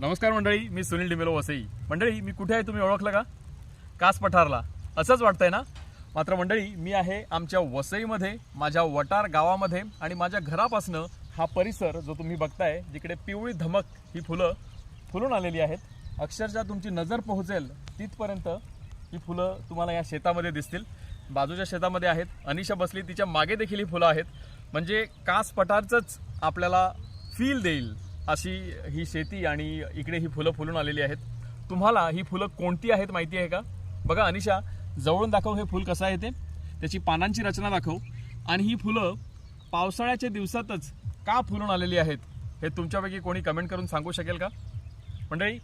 नमस्कार मंडळी मी सुनील डिमेलो वसई. मंडळी मी कुठे आहे तुम्ही ओळखलं का? कास पठारला. असंच वाटतंय ना? मात्र मंडळी मी आहे आमच्या वसईमध्ये माझ्या वटार गावामध्ये आणि माझ्या घरापासनं हा परिसर जो तुम्ही बघताय जिकडे पिवळी धमक ही फुलं फुलून आलेली आहेत अक्षरशः तुमची नजर पोहोचेल तिथपर्यंत ही फुलं तुम्हाला या शेतामध्ये दिसतील. बाजूच्या शेतामध्ये आहेत अनिशा बसली तिच्यामागे देखील ही फुलं आहेत. म्हणजे कास पठारचंच आपल्याला फील देईल. अशी ही शेती आणि इकडे ही फुलं फुलून आलेली आहेत. तुम्हाला ही फुलं कोणती आहेत माहिती आहे का? बघा अनिशा जवळून दाखव हे फुल कसं आहे ते. त्याची पानांची रचना दाखव. आणि ही फुलं पावसाळ्याच्या दिवसातच का फुलून आलेली आहेत हे तुमच्यापैकी कोणी कमेंट करून सांगू शकेल का? मंडळी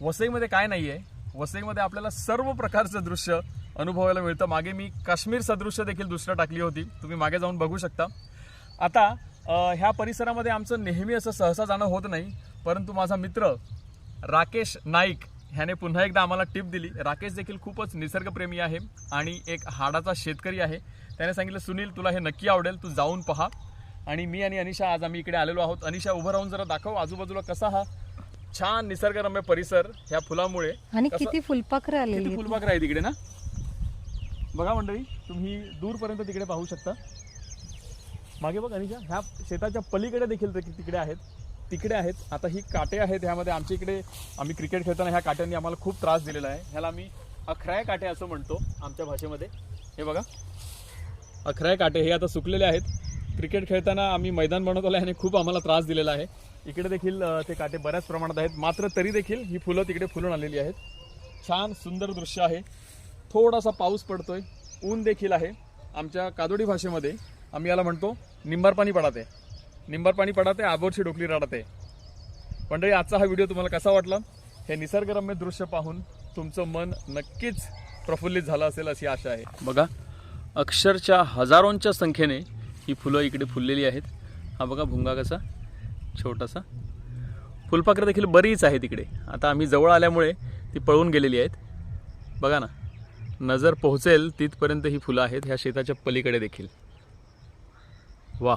वसईमध्ये काय नाही आहे वसईमध्ये आपल्याला सर्व प्रकारचं दृश्य अनुभवायला मिळतं. मागे मी काश्मीर सदृश्य देखील दुसरं टाकली होती. तुम्ही मागे जाऊन बघू शकता. आता ह्या परिसरामध्ये आमचं नेहमी असं सहसा जाणं होत नाही परंतु माझा मित्र राकेश नाईक ह्याने पुन्हा एकदा आम्हाला टिप दिली. राकेश देखील खूपच निसर्गप्रेमी आहे आणि एक हाडाचा शेतकरी आहे. त्याने सांगितलं सुनील तुला हे नक्की आवडेल तू जाऊन पहा. आणि मी आणि अनिशा आज आम्ही इकडे आलेलो आहोत. अनिशा उभं राहून जरा दाखव. आजूबाजूला कसा हा छान निसर्गरम्य परिसर ह्या फुलामुळे. आणि किती फुलपाखरं आलेली किती आहेत. फुलबाग आहे तिकडे ना? बघा मंडळी तुम्ही दूरपर्यंत तिकडे पाहू शकता. मागे बघ अनिशा ह्या शेताच्या पलीकडे देखील तिकडे आहेत. तिकडे आहेत. आता ही काटे आहेत ह्यामध्ये. आमच्या इकडे आम्ही क्रिकेट खेळताना ह्या काट्यांनी आम्हाला खूप त्रास दिलेला आहे. ह्याला आम्ही अखराय काटे असं म्हणतो आमच्या भाषेमध्ये. हे बघा. अखराय काटे हे आता सुकलेले आहेत. क्रिकेट खेळताना आम्ही मैदान बनवतो आणि खूप आम्हाला त्रास दिलेला आहे. इकडे देखील ते काटे बऱ्याच प्रमाणात आहेत. मात्र तरी देखील ही फुलं तिकडे फुलून आलेली आहेत. छान सुंदर दृश्य आहे. थोडासा पाऊस पडतोय. ऊन देखील आहे. आमच्या कादोडी भाषेमध्ये आम्ही याला म्हणतो निंबार पाणी पडाते. निंबार पाणी पडाते आबोरची डोकली रडाते. मंडळी आजचा हा व्हिडिओ तुम्हाला कसा वाटला? हे निसर्गरम्य दृश्य पाहून तुमचं मन नक्कीच प्रफुल्लित झालं असेल अशी आशा आहे. बघा अक्षरशः हजारोंच्या संख्येने ही फुलं इकडे फुललेली आहेत. हा बघा भुंगा कसा? छोटासा. फुलपाखरं देखील बरीच आहे तिकडे आता आम्ही जवळ आल्यामुळे ती पळून गेलेली आहेत. बघा ना नजर पोहोचेल तिथपर्यंत ही फुलं आहेत ह्या शेताच्या पलीकडे देखील. वा.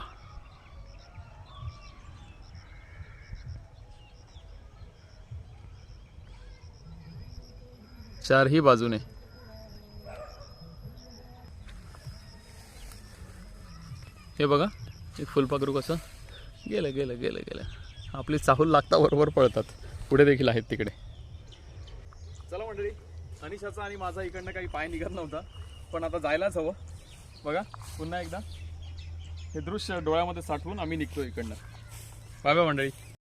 चारही बाजूने. हे बघा एक फुलपाखरू कसं गेलं गेलं गेलं गेलं. आपली चाहूल लागता बरोबर पळतात. पुढे देखील आहेत तिकडे. चला मंडळी अनिशाचा आणि माझा इकडनं काही पाय निघत नव्हता पण आता जायलाच हवं. बघा पुन्हा एकदा. हे दृश्य डोळ्यामध्ये साठवून आम्ही निघतो इकडनं. बाय बाय मंडळी